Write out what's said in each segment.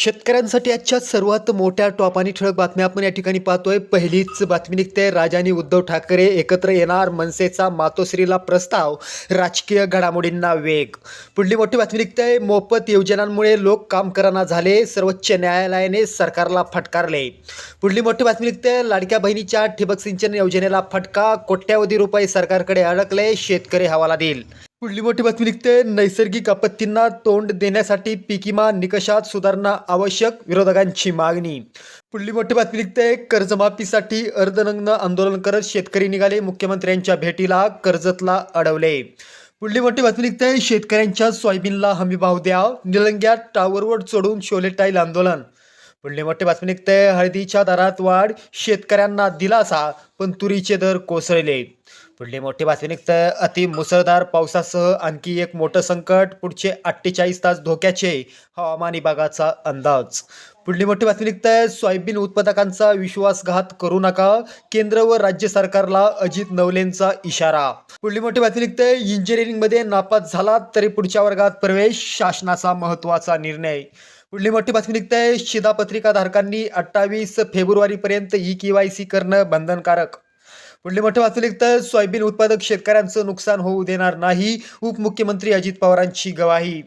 शेतकऱ्यांसाठी आजच्या सर्वात मोठ्या टॉप आणि ठळक बातम्या आपण या ठिकाणी पाहतोय. पहिलीच बातमी निघते. राजानी उद्धव ठाकरे एकत्र येणार. मनसेचा मातोश्रीला प्रस्ताव. राजकीय घडामोडींना वेग. पुढली मोठी बातमी निघते. मोफत योजनांमुळे लोक काम कराना झाले. सर्वोच्च न्यायालयाने सरकारला फटकारले. पुढली मोठी बातमी निघते. लाडक्या बहिणीच्या ठिबक सिंचन योजनेला फटका. कोट्यावधी रुपये सरकारकडे अडकले. शेतकरी हवाला देईल. पुढली मोठी बातमी निघते. नैसर्गिक आपत्तींना तोंड देण्यासाठी पिकिमा निकषात सुधारणा आवश्यक विरोधकांची मागणी. पुढली मोठी बातमी निघते. कर्जमाफीसाठी अर्धनग्न आंदोलन करत शेतकरी निघाले. मुख्यमंत्र्यांच्या भेटीला कर्जतला अडवले. पुढली मोठी बातमी निघते. शेतकऱ्यांच्या सोयाबीनला हमी भाव द्या. निलंग्यात टावरवर चढून शोले टाईल आंदोलन. पुढली मोठी बातमी निघते. हळदीच्या दरात वाढ. शेतकऱ्यांना दिलासा पण तुरीचे दर कोसळले. पुढली मोठी बातमी निघते. अति मुसळधार पावसासह आणखी एक मोठं संकट पुढचे अठ्ठेचाळीस तास धोक्याचे हवामान विभागाचा अंदाज. पुढली मोठी बातमी निघते. सोयाबीन उत्पादकांचा विश्वासघात करू नका. केंद्र व राज्य सरकारला अजित नवलेंचा इशारा. पुढली मोठी बातमी निघते. इंजिनिअरिंगमध्ये नापास झाला तरी पुढच्या वर्गात प्रवेश शासनाचा महत्त्वाचा निर्णय. पुढली मोठी बातमी निघते. शिधापत्रिका धारकांनी अठ्ठावीस फेब्रुवारीपर्यंत ई के वाय सी करणं बंधनकारक. पुढले मोठं वाचलिक तर सोयाबीन उत्पादक शेतकऱ्यांचं नुकसान होऊ देणार नाही उपमुख्यमंत्री अजित पवारांची गवाही.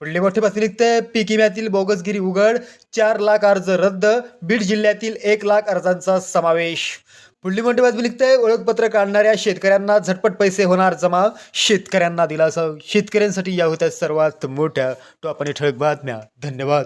पुढले मोठे वाचलिक निघते. पीक विम्यातील बोगसगिरी उघड चार लाख अर्ज रद्द बीड जिल्ह्यातील एक लाख अर्जांचा समावेश. पुढली मोठी बातमी लिखते ओळखपत्र काढणाऱ्या शेतकऱ्यांना झटपट पैसे होणार जमा. शेतकऱ्यांना दिलासा. शेतकऱ्यांसाठी या होत्या सर्वात मोठ्या. टॉप आणि ठळक बातम्या. धन्यवाद.